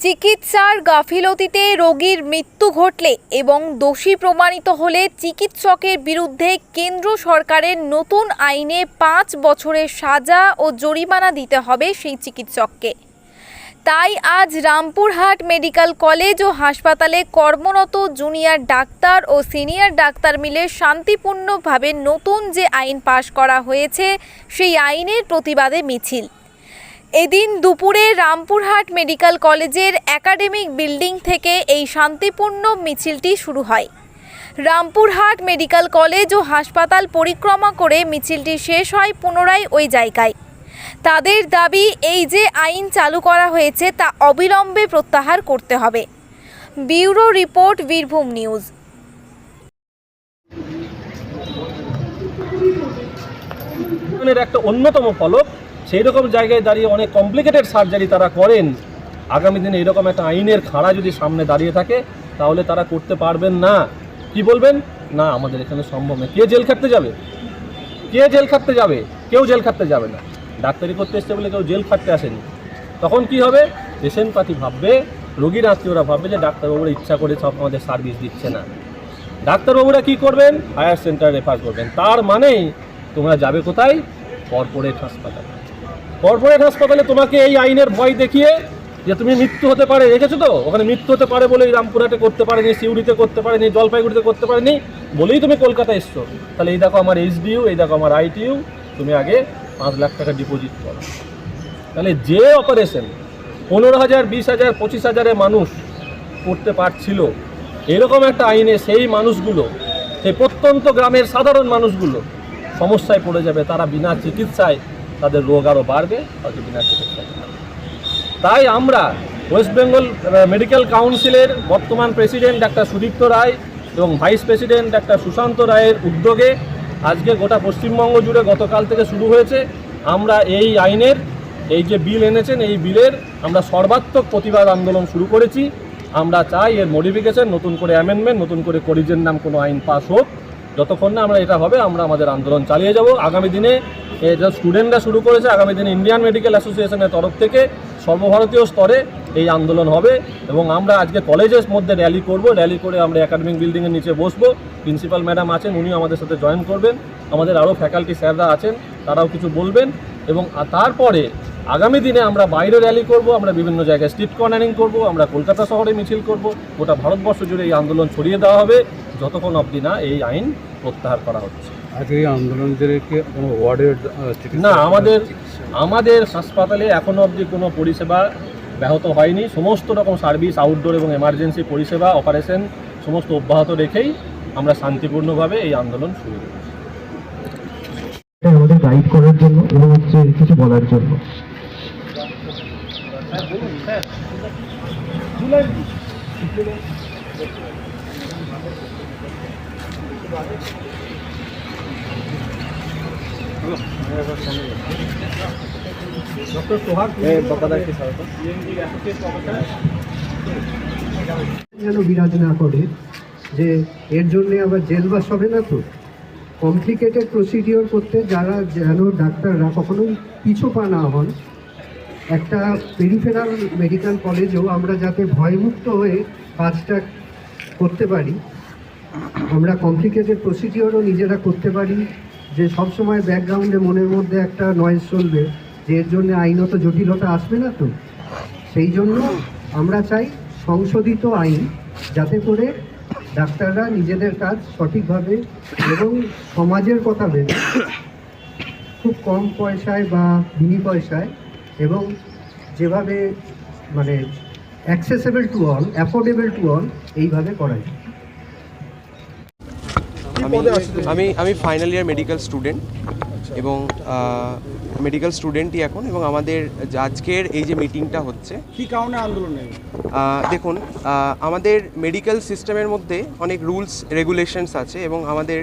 চিকিৎসার গাফিলতিতে রোগীর মৃত্যু ঘটলে এবং দোষী প্রমাণিত হলে চিকিৎসকের বিরুদ্ধে কেন্দ্র সরকারের নতুন আইনে পাঁচ বছরের সাজা ও জরিমানা দিতে হবে সেই চিকিৎসককে। তাই আজ রামপুরহাট মেডিকেল কলেজ ও হাসপাতালে কর্মরত জুনিয়র ডাক্তার ও সিনিয়র ডাক্তার মিলে শান্তিপূর্ণভাবে নতুন যে আইন পাশ করা হয়েছে, সেই আইনের প্রতিবাদে মিছিল। এদিন দুপুরে রামপুরহাট মেডিকেল কলেজের একাডেমিক বিল্ডিং থেকে এই শান্তিপূর্ণ মিছিলটি শুরু হয়। রামপুরহাট মেডিকেল কলেজ ও হাসপাতাল পরিক্রমা করে মিছিলটি শেষ হয় পুনরায় ওই জায়গায়। তাদের দাবি, এই যে আইন চালু করা হয়েছে তা অবিলম্বে প্রত্যাহার করতে হবে। Bureau report, Birbhum news. একটা অন্যতম ফলক সেই রকম জায়গায় দাঁড়িয়ে অনেক কমপ্লিকেটেড সার্জারি তারা করেন। আগামী দিনে এরকম একটা আইনের খাড়া যদি সামনে দাঁড়িয়ে থাকে, তাহলে তারা করতে পারবেন না। কি বলবেন? না, আমাদের এখানে সম্ভব নয়। কে জেল খাটতে যাবে? কে জেল খাটতে যাবে? কেউ জেল খাটতে যাবে না। ডাক্তারি করতে এসছে বলে কেউ জেল খাটতে আসেনি। তখন কি হবে? পেশেন্ট পাতি ভাববে রোগীর আত্মীয়রা ভাববে যে ডাক্তারবাবুরা ইচ্ছা করে সব আমাদের সার্ভিস দিচ্ছে না। ডাক্তারবাবুরা কি করবেন? হায়ার সেন্টার রেফার করবেন। তার মানেই তোমরা যাবে কোথায়? কর্পোরেট হাসপাতালে। কর্পোরেট হাসপাতালে তোমাকে এই আইনের ভয় দেখিয়ে যে তুমি মৃত্যু হতে পারে রেখেছো তো? ওখানে মৃত্যু হতে পারে বলেই রামপুরহাটে করতে পারেনি, সিউড়িতে করতে পারেনি, জলপাইগুড়িতে করতে পারেনি, বলেই তুমি কলকাতা এসছো। তাহলে এই দেখো আমার এইচডিইউ এই দেখো আমার আইটিইউ তুমি আগে পাঁচ লাখ টাকা ডিপোজিট করো। তাহলে যে অপারেশন পনেরো হাজার, বিশ হাজার, পঁচিশ হাজারে মানুষ করতে পারছিল, এরকম একটা আইনে সেই মানুষগুলো, সেই প্রত্যন্ত গ্রামের সাধারণ মানুষগুলো সমস্যায় পড়ে যাবে, তারা বিনা চিকিৎসায় তাদের রোগ আরও বাড়বে, হয়তো বিনা চিকিৎসায়। তাই আমরা ওয়েস্ট বেঙ্গল মেডিকেল কাউন্সিলের বর্তমান প্রেসিডেন্ট ডাক্তার সুদীপ্ত রায় এবং ভাইস প্রেসিডেন্ট ডাক্তার সুশান্ত রায়ের উদ্যোগে আজকে গোটা পশ্চিমবঙ্গ জুড়ে গতকাল থেকে শুরু হয়েছে। আমরা এই আইনের, এই যে বিল এনেছেন, এই বিলের আমরা সর্বাত্মক প্রতিবাদ আন্দোলন শুরু করেছি। আমরা চাই এর মডিফিকেশন নতুন করে অ্যামেন্ডমেন্ট নতুন করে করিজের নাম কোনো আইন পাস হোক। যতক্ষণ না আমরা এটা হবে, আমরা আমাদের আন্দোলন চালিয়ে যাব। আগামী দিনে এটা স্টুডেন্টরা শুরু করেছে, আগামী দিনে ইন্ডিয়ান মেডিকেল অ্যাসোসিয়েশনের তরফ থেকে সর্বভারতীয় স্তরে এই আন্দোলন হবে এবং আমরা আজকে কলেজের মধ্যে র্যালি করব। র্যালি করে আমরা একাডেমিক বিল্ডিংয়ের নিচে বসবো। প্রিন্সিপাল ম্যাডাম আছেন উনি আমাদের সাথে জয়েন করবেন। আমাদের আরও ফ্যাকাল্টি স্যাররা আছেন, তারাও কিছু বলবেন এবং তারপরে আগামী দিনে আমরা বাইরে র্যালি করব, আমরা বিভিন্ন জায়গায় স্ট্রিট কর্নারিং করব, আমরা কলকাতা শহরে মিছিল করব। গোটা ভারতবর্ষ জুড়ে এই আন্দোলন ছড়িয়ে দেওয়া হবে। যতক্ষণ অবধি না এই আইন প্রত্যাহার করা হচ্ছে। আজকে এই আন্দোলনদেরকে কোনো ওয়ার্ডের না আমাদের আমাদের হাসপাতালে এখনও অবধি কোনো পরিষেবা ব্যাহত হয়নি। সমস্ত রকম সার্ভিস আউটডোর এবং এমার্জেন্সি পরিষেবা অপারেশন সমস্ত অব্যাহত রেখেই আমরা শান্তিপূর্ণভাবে এই আন্দোলন শুরু করি আমাদের গাইড করার জন্য এবং হচ্ছে কিছু বলার জন্য। ডক্টর সোহাগ যেন বিরাজ না করে, যে এর জন্য আবার জেলবাস হবে না তো কমপ্লিকেটেড প্রসিডিওর করতে যারা যেন ডাক্তাররা কখনোই পিছু পা না হন, একটা পেরিফেরাল মেডিকেল কলেজেও আমরা যাতে ভয়মুক্ত হয়ে কাজটা করতে পারি। আমরা কমপ্লিকেটেড প্রসিডিওরও নিজেরা করতে পারি, যে সবসময় ব্যাকগ্রাউন্ডে মনের মধ্যে একটা নয়েজ চলবে, যে এর জন্য আইনত জটিলতা আসবে না তো? সেই জন্য আমরা চাই সংশোধিত আইন যাতে করে ডাক্তাররা নিজেদের কাজ সঠিকভাবে এবং সমাজের কথা ভেবে খুব কম পয়সায় বা বিনি পয়সায় এবং যেভাবে মানে accessible to all affordable to all এইভাবে করা যায়। আমি আমি ফাইনাল ইয়ার মেডিকেল স্টুডেন্ট এবং মেডিকেল স্টুডেন্টই এখন এবং আমাদের আজকের এই যে মিটিংটা হচ্ছে কি কারণে আন্দোলন দেখুন আমাদের মেডিকেল সিস্টেমের মধ্যে অনেক রুলস রেগুলেশনস আছে এবং আমাদের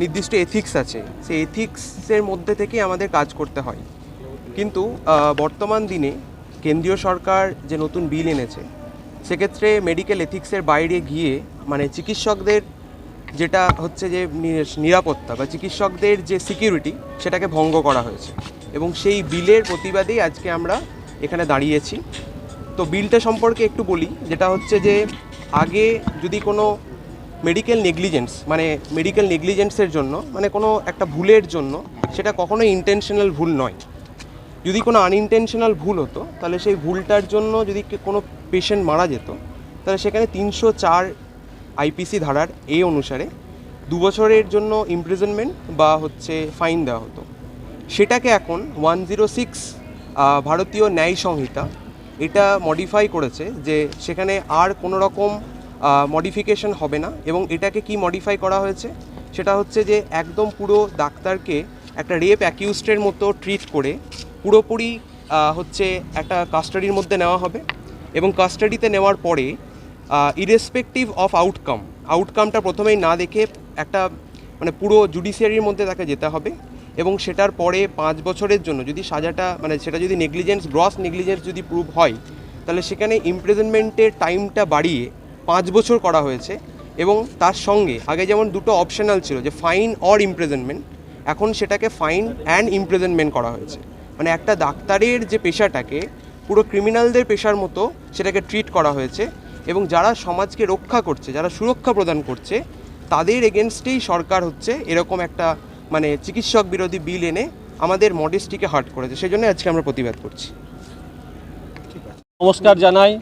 নির্দিষ্ট এথিক্স আছে। সেই এথিক্সের মধ্যে থেকেই আমাদের কাজ করতে হয়। কিন্তু বর্তমান দিনে কেন্দ্রীয় সরকার যে নতুন বিল এনেছে সেক্ষেত্রে মেডিকেল এথিক্সের বাইরে গিয়ে মানে চিকিৎসকদের যেটা হচ্ছে যে নিরাপত্তা বা চিকিৎসকদের যে সিকিউরিটি সেটাকে ভঙ্গ করা হয়েছে। এবং সেই বিলের প্রতিবাদেই আজকে আমরা এখানে দাঁড়িয়েছি। তো বিলটা সম্পর্কে একটু বলি, যেটা হচ্ছে যে আগে যদি কোনো মেডিকেল নেগলিজেন্স মানে মেডিকেল নেগলিজেন্সের জন্য মানে কোনো একটা ভুলের জন্য, সেটা কখনোই ইন্টেনশনাল ভুল নয়। যদি কোনো আনইনটেনশনাল ভুল হতো, তাহলে সেই ভুলটার জন্য যদি কোনো পেশেন্ট মারা যেত, তাহলে সেখানে তিনশো চার আইপিসি ধারার এ অনুসারে দু বছরের জন্য ইমপ্রিজনমেন্ট বা হচ্ছে ফাইন দেওয়া হতো। সেটাকে এখন ওয়ান জিরো সিক্স ভারতীয় ন্যায় সংহিতা এটা মডিফাই করেছে যে সেখানে আর কোনো রকম মডিফিকেশন হবে না এবং এটাকে কি মডিফাই করা হয়েছে? সেটা হচ্ছে যে একদম পুরো ডাক্তারকে একটা রেপ অ্যাকিউস্টের মতো ট্রিট করে পুরোপুরি হচ্ছে একটা কাস্টাডির মধ্যে নেওয়া হবে এবং কাস্টাডিতে নেওয়ার পরে ইরেসপেক্টিভ অফ আউটকাম আউটকামটা প্রথমেই না দেখে একটা মানে পুরো জুডিশিয়ারির মধ্যে তাকে যেতে হবে এবং সেটার পরে পাঁচ বছরের জন্য যদি সাজাটা মানে সেটা যদি নেগলিজেন্স গ্রস নেগলিজেন্স যদি প্রুভ হয়, তাহলে সেখানে ইমপ্রিজনমেন্টের টাইমটা বাড়িয়ে পাঁচ বছর করা হয়েছে এবং তার সঙ্গে আগে যেমন দুটো অপশনাল ছিল যে ফাইন অর ইমপ্রিজনমেন্ট এখন সেটাকে ফাইন অ্যান্ড ইমপ্রিজনমেন্ট করা হয়েছে। মানে একটা ডাক্তারের যে পেশাটাকে পুরো ক্রিমিনালদের পেশার মতো সেটাকে ট্রিট করা হয়েছে এবং যারা সমাজকে রক্ষা করছে, যারা সুরক্ষা প্রদান করছে, তাদের এগেনস্টেই সরকার হচ্ছে এরকম একটা মানে চিকিৎসক বিরোধী বিল এনে আমাদের মডেস্টিকে হার্ট করেছে। সেই জন্য আজকে আমরা প্রতিবাদ করছি। নমস্কার জানাই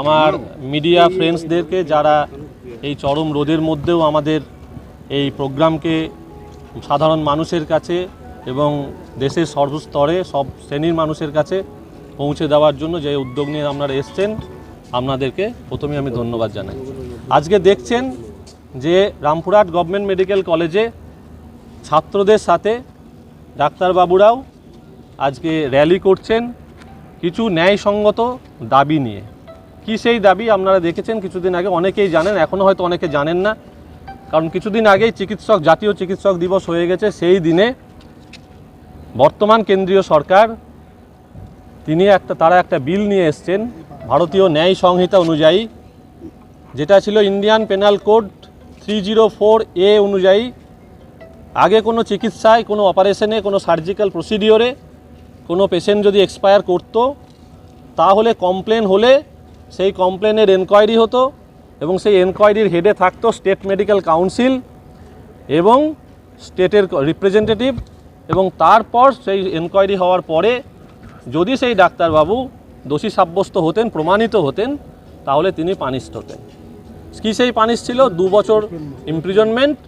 আমার মিডিয়া ফ্রেন্ডসদেরকে যারা এই চরম রোদের মধ্যেও আমাদের এই প্রোগ্রামকে সাধারণ মানুষের কাছে এবং দেশের সর্বস্তরে সব শ্রেণির মানুষের কাছে পৌঁছে দেওয়ার জন্য যে উদ্যোগ নিয়ে আপনারা এসছেন আপনাদেরকে প্রথমে আমি ধন্যবাদ জানাই। আজকে দেখছেন যে রামপুরহাট গভর্নমেন্ট মেডিকেল কলেজে ছাত্রদের সাথে ডাক্তারবাবুরাও আজকে র্যালি করছেন, কিছু ন্যায়সঙ্গত দাবি নিয়ে। কি সেই দাবি আপনারা দেখেছেন? কিছুদিন আগে অনেকেই জানেন এখনও হয়তো অনেকে জানেন না। কারণ কিছুদিন আগেই চিকিৎসক, জাতীয় চিকিৎসক দিবস হয়ে গেছে, সেই দিনে বর্তমান কেন্দ্রীয় সরকার, তিনি একটা, তারা একটা বিল নিয়ে এসছেন ভারতীয় ন্যায় সংহিতা অনুযায়ী, যেটা ছিল Indian penal code three zero four A অনুযায়ী, আগে কোনো চিকিৎসায়, কোনো অপারেশনে, কোনো সার্জিক্যাল প্রসিডিওরে কোনো পেশেন্ট যদি এক্সপায়ার করতো, তাহলে কমপ্লেন হলে সেই কমপ্লেনের এনকোয়ারি হতো এবং সেই এনকোয়ারির হেডে থাকতো স্টেট মেডিকেল কাউন্সিল এবং স্টেটের রিপ্রেজেন্টেটিভ এবং তারপর সেই এনকোয়ারি হওয়ার পরে যদি সেই ডাক্তারবাবু দোষী সাব্যস্ত হতেন, প্রমাণিত হতেন, তাহলে তিনি পানিশড হতেন। কি সেই পানিশ ছিল? দু বছর ইমপ্রিজনমেন্ট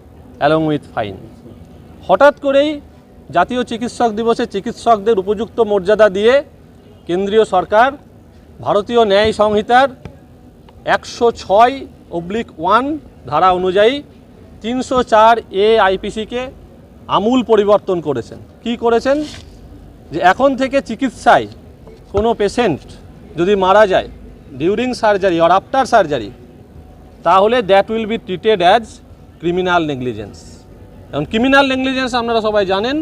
অ্যালং উইথ ফাইন হঠাৎ করেই জাতীয় চিকিৎসক দিবসে চিকিৎসকদের উপযুক্ত মর্যাদা দিয়ে কেন্দ্রীয় সরকার, ভারতীয় ন্যায় সংহিতার একশো ছয় অবলিক ওয়ান ধারা অনুযায়ী তিনশো চার এ আইপিসিকে আমূল পরিবর্তন করেছেন। কি করেছেন? যে এখন থেকে চিকিৎসায় কোনো পেশেন্ট যদি মারা যায় during surgery or after surgery তাহলে that will be treated as criminal negligence এখন ক্রিমিনাল নেগলিজেন্স আপনারা সবাই জানেন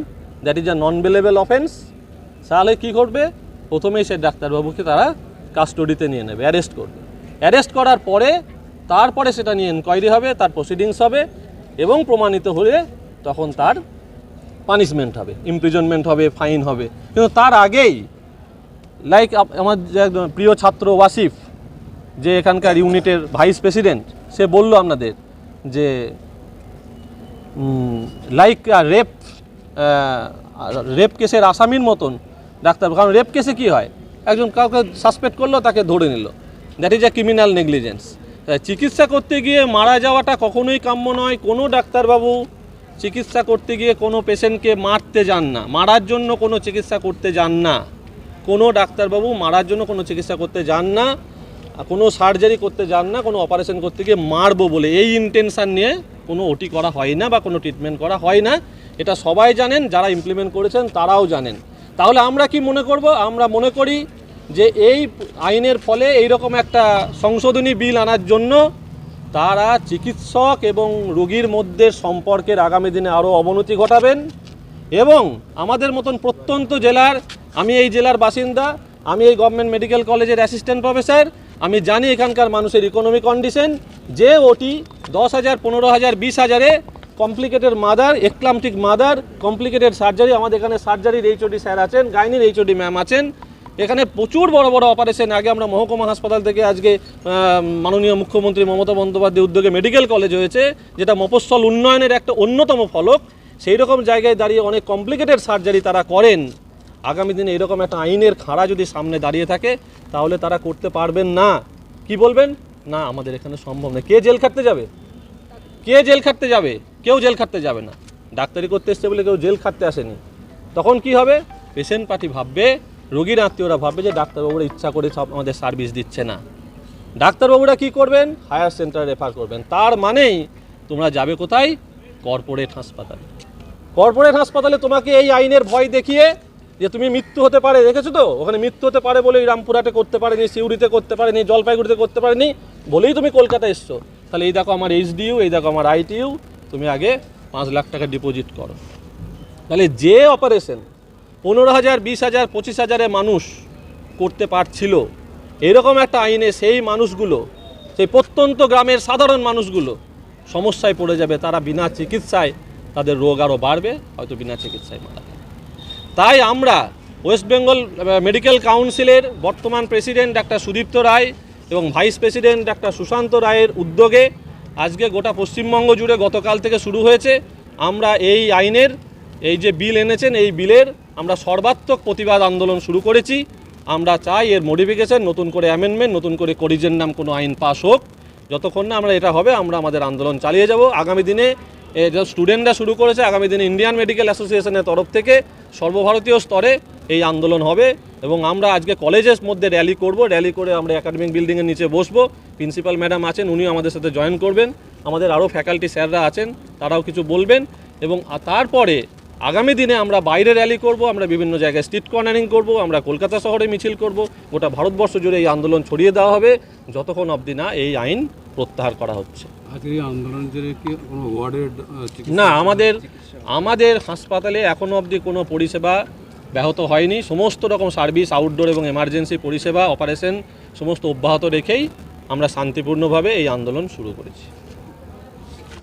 that is a non bailable offence তাহলে কী করবে প্রথমেই সে ডাক্তারবাবুকে তারা কাস্টডিতে নিয়ে নেবে অ্যারেস্ট করবে। অ্যারেস্ট করার পরে, তারপরে সেটা নিয়ে এনকোয়ারি হবে, তার প্রসিডিংস হবে, এবং প্রমাণিত হলে তখন তার পানিশমেন্ট হবে ইমপ্রিজনমেন্ট হবে ফাইন হবে। কিন্তু তার আগেই লাইক আমার যে প্রিয় ছাত্র ওয়াসিফ, যে এখানকার ইউনিটের ভাইস প্রেসিডেন্ট, সে বলল আপনাদের যে লাইক রেপ রেপ কেসের আসামির মতন ডাক্তার, কারণ রেপ কেসে কি হয়? একজন কাউকে সাসপেক্ট করল, তাকে ধরে নিল। That is a criminal negligence চিকিৎসা করতে গিয়ে মারা যাওয়াটা কখনোই কাম্য নয়। কোনো ডাক্তারবাবু চিকিৎসা করতে গিয়ে কোনো পেশেন্টকে মারতে যান না। মারার জন্য কোনো চিকিৎসা করতে যান না। কোনো ডাক্তারবাবু মারার জন্য কোনো চিকিৎসা করতে যান না কোনো সার্জারি করতে যান না, কোনো অপারেশন করতে গিয়ে মারবো বলে। এই ইন্টেনশন নিয়ে কোনো ওটি করা হয় না বা কোনো ট্রিটমেন্ট করা হয় না। এটা সবাই জানেন, যারা ইমপ্লিমেন্ট করেছেন তারাও জানেন। তাহলে আমরা কি মনে করব? আমরা মনে করি যে এই আইনের ফলে এইরকম একটা সংশোধনী বিল আনার জন্য তারা চিকিৎসক এবং রোগীর মধ্যে সম্পর্কের আগামী দিনে আরও অবনতি ঘটাবেন এবং আমাদের মতন প্রত্যন্ত জেলার আমি এই জেলার বাসিন্দা, আমি এই গভর্নমেন্ট মেডিকেল কলেজের অ্যাসিস্ট্যান্ট প্রফেসর আমি জানি এখানকার মানুষের ইকোনমি কন্ডিশন যে ওটি দশ হাজার, পনেরো হাজার, বিশ হাজারে complicated mother eclamptic mother complicated surgery আমাদের এখানে সার্জারির এইচওডি স্যার আছেন গাইনির এইচওডি ম্যাম আছেন। এখানে প্রচুর বড় বড় অপারেশন আগে আমরা মহকুমা হাসপাতাল থেকে আজকে মাননীয় মুখ্যমন্ত্রী মমতা বন্দ্যোপাধ্যায় উদ্যোগে মেডিকেল কলেজ হয়েছে, যেটা মফস্বল উন্নয়নের একটা অন্যতম ফলক। সেই রকম জায়গায় দাঁড়িয়ে অনেক কমপ্লিকেটেড সার্জারি তারা করেন। আগামী দিনে এরকম একটা আইনের খাঁড়া যদি সামনে দাঁড়িয়ে থাকে, তাহলে তারা করতে পারবেন না। কি বলবেন? না, আমাদের এখানে সম্ভব নয় কে জেল খাটতে যাবে? কে জেল খাটতে যাবে? কেউ জেল খাটতে যাবে না। ডাক্তারি করতে এসছে বলে কেউ জেল খাটতে আসেনি। তখন কি হবে? পেশেন্ট পার্টি ভাববে, রোগীর আত্মীয়রা ভাববে যে ডাক্তারবাবুরা ইচ্ছা করে সব আমাদের সার্ভিস দিচ্ছে না। ডাক্তারবাবুরা কি করবেন? হায়ার সেন্টারে রেফার করবেন। তার মানেই তোমরা যাবে কোথায়? কর্পোরেট হাসপাতালে। কর্পোরেট হাসপাতালে তোমাকে এই আইনের ভয় দেখিয়ে যে তুমি মৃত্যু হতে পারে, দেখেছ তো? ওখানে মৃত্যু হতে পারে বলেই রামপুরহাটে করতে পারেনি, সিউড়িতে করতে পারেনি, জলপাইগুড়িতে করতে পারেনি, বলেই তুমি কলকাতা এসছো। তাহলে এই দেখো আমার এইচডিইউ এই দেখো আমার আইটিইউ তুমি আগে পাঁচ লাখ টাকা ডিপোজিট করো। তাহলে যে অপারেশন পনেরো হাজার, বিশ হাজার, পঁচিশ হাজারে মানুষ করতে পারছিল, এরকম একটা আইনে সেই মানুষগুলো, সেই প্রত্যন্ত গ্রামের সাধারণ মানুষগুলো সমস্যায় পড়ে যাবে, তারা বিনা চিকিৎসায় তাদের রোগ আরও বাড়বে, হয়তো বিনা চিকিৎসায় মারা তাই আমরা ওয়েস্ট বেঙ্গল মেডিকেল কাউন্সিলের বর্তমান প্রেসিডেন্ট ডাক্তার সুদীপ্ত রায় এবং ভাইস প্রেসিডেন্ট ডাক্তার সুশান্ত রায়ের উদ্যোগে আজকে গোটা পশ্চিমবঙ্গ জুড়ে গতকাল থেকে শুরু হয়েছে। আমরা এই আইনের, এই যে বিল এনেছেন, এই বিলের আমরা সর্বাত্মক প্রতিবাদ আন্দোলন শুরু করেছি। আমরা চাই এর মডিফিকেশন, নতুন করে অ্যামেন্ডমেন্ট নতুন করে করিজেন নাম কোনো আইন পাস হোক। যতক্ষণ না আমরা এটা হবে, আমরা আমাদের আন্দোলন চালিয়ে যাব। আগামী দিনে স্টুডেন্টরা শুরু করেছে, আগামী দিনে ইন্ডিয়ান মেডিকেল অ্যাসোসিয়েশনের তরফ থেকে সর্বভারতীয় স্তরে এই আন্দোলন হবে এবং আমরা আজকে কলেজের মধ্যে র্যালি করব। র্যালি করে আমরা একাডেমিক বিল্ডিংয়ের নিচে বসবো। প্রিন্সিপাল ম্যাডাম আছেন, উনিও আমাদের সাথে জয়েন করবেন। আমাদের আরও ফ্যাকাল্টি স্যাররা আছেন, তারাও কিছু বলবেন এবং তারপরে আগামী দিনে আমরা বাইরে র্যালি করব, আমরা বিভিন্ন জায়গায় স্ট্রিট কর্নারিং করব, আমরা কলকাতা শহরে মিছিল করব। গোটা ভারতবর্ষ জুড়ে এই আন্দোলন ছড়িয়ে দেওয়া হবে। যতক্ষণ অবধি না এই আইন প্রত্যাহার করা হচ্ছে। না, আমাদের আমাদের হাসপাতালে এখনও অবধি কোনো পরিষেবা ব্যাহত হয়নি। সমস্ত রকম সার্ভিস আউটডোর এবং এমার্জেন্সি পরিষেবা অপারেশন সমস্ত অব্যাহত রেখেই আমরা শান্তিপূর্ণভাবে এই আন্দোলন শুরু করেছি।